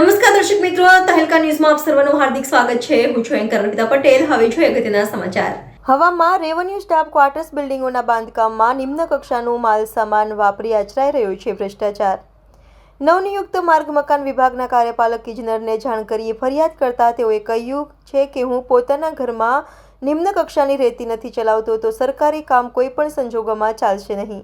દર્શક મિત્રો, તહેલકા ન્યૂઝમાં આપ સર્વનું હાર્દિક સ્વાગત છે. હું છું એન્કર અર્પિતા પટેલ. હવે જોઈએ અગત્યના સમાચાર. હવામાં રેવન્યુ સ્ટાફ ક્વાર્ટર્સ બિલ્ડિંગોના બાંધકામમાં નિમ્ન કક્ષાનું માલ સામાન વાપરી આચરાઈ રહ્યો છે ભ્રષ્ટાચાર. નવનિયુક્ત માર્ગ મકાન વિભાગના કાર્યપાલક ઇજનરને જાણ કરીએ ફરિયાદ કરતા તેઓએ કહ્યું છે કે હું પોતાના ઘરમાં નિમ્ન કક્ષાની રેતી નથી ચલાવતો તો સરકારી કામ કોઈ પણ સંજોગોમાં ચાલશે નહીં.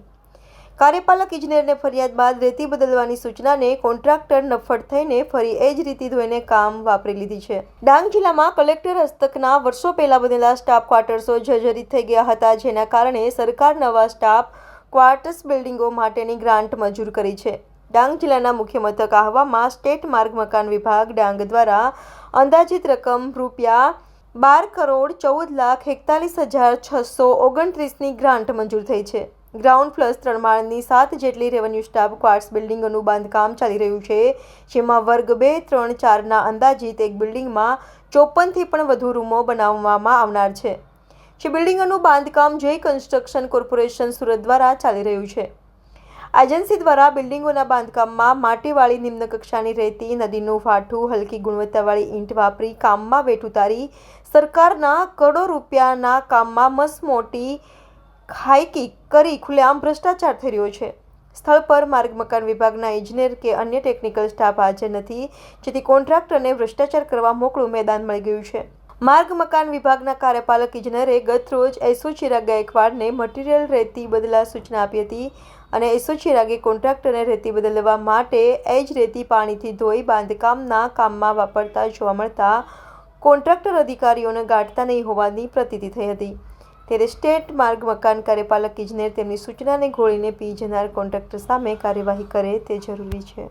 કાર્યપાલક ઇજનેરને ફરિયાદ બાદ રેતી બદલવાની સૂચનાને કોન્ટ્રાક્ટર નફટ થઈને ફરી એ જ રીતિ ધોઈને કામ વાપરી લીધી છે. ડાંગ જિલ્લામાં કલેક્ટર હસ્તકના વર્ષો પહેલા બનેલા સ્ટાફ ક્વાર્ટર્સો જર્જરિત થઈ ગયા હતા, જેના કારણે સરકાર નવા સ્ટાફ ક્વાર્ટર્સ બિલ્ડિંગો માટેની ગ્રાન્ટ મંજૂર કરી છે. ડાંગ જિલ્લાના મુખ્ય મથક આહવામાં સ્ટેટ માર્ગ મકાન વિભાગ ડાંગ દ્વારા અંદાજિત રકમ રૂપિયા બાર કરોડ ચૌદ લાખ એકતાલીસ હજાર છસો ઓગણત્રીસની ગ્રાન્ટ મંજૂર થઈ છે. ગ્રાઉન્ડ પ્લસ ત્રણ માળની સાત જેટલી રેવન્યુ સ્ટાફ ક્વાર્ટ્સ બિલ્ડિંગોનું બાંધકામ ચાલી રહ્યું છે, જેમાં વર્ગ બે, ત્રણ, ચારના અંદાજિત એક બિલ્ડિંગમાં ચોપનથી પણ વધુ રૂમો બનાવવામાં આવનાર છે. જે બિલ્ડિંગોનું બાંધકામ જે કન્સ્ટ્રક્શન કોર્પોરેશન સુરત દ્વારા ચાલી રહ્યું છે. એજન્સી દ્વારા બિલ્ડિંગોના બાંધકામમાં માટીવાળી નિમ્ન કક્ષાની રેતી, નદીનું ફાઠું, હલકી ગુણવત્તાવાળી ઈંટ વાપરી કામમાં વેઠ ઉતારી સરકારના કરોડો રૂપિયાના કામમાં મસમોટી હાઈકિક કરી ખુલ્લેઆમ ભ્રષ્ટાચાર થઈ રહ્યો છે. સ્થળ પર માર્ગ મકાન વિભાગના ઇજનેર કે અન્ય ટેકનિકલ સ્ટાફ હાજર નથી, જેથી કોન્ટ્રાક્ટરને ભ્રષ્ટાચાર કરવા મોકળું મેદાન મળી ગયું છે. માર્ગ મકાન વિભાગના કાર્યપાલક ઇજનેરે ગત રોજ એસો ચિરાગ ગાયકવાડને મટીરિયલ રેતી બદલા સૂચના આપી હતી અને એસો ચિરાગે કોન્ટ્રાક્ટરને રેતી બદલવા માટે એ જ રેતી પાણીથી ધોઈ બાંધકામના કામમાં વાપરતા જોવા મળતા કોન્ટ્રાક્ટર અધિકારીઓને ગાંઠતા નહીં હોવાની પ્રતીતિ થઈ હતી. ત્યારે સ્ટેટ માર્ગ મકાન કાર્યપાલક ઇજનેર તેમની સૂચનાને ઘોળીને પી. જનાર કોન્ટ્રાક્ટર સામે કાર્યવાહી કરે તે જરૂરી છે.